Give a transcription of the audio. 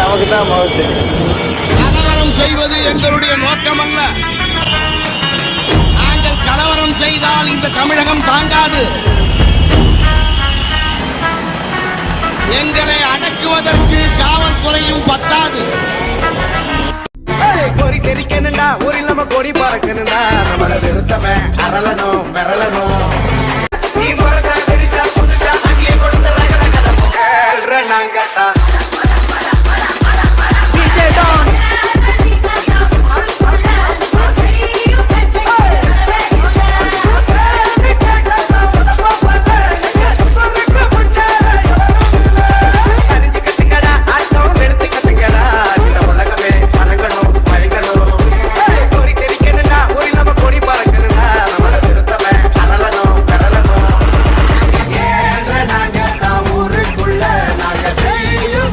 நமக்கு தான் மவுத்து கலவரம் செய்வது எங்களுடைய நோக்கம் அல்ல நாங்கள் கலவரம் செய்தால் இந்த தமிழகம் தாங்காது. எங்களை அடக்குவதற்கு காவல்துறையும் பத்தாது. கோரி தெரிக்கணுண்டா ஊரில் நம்ம கொடி பறக்கணுண்டா நம்மளை வெறுத்தவன்.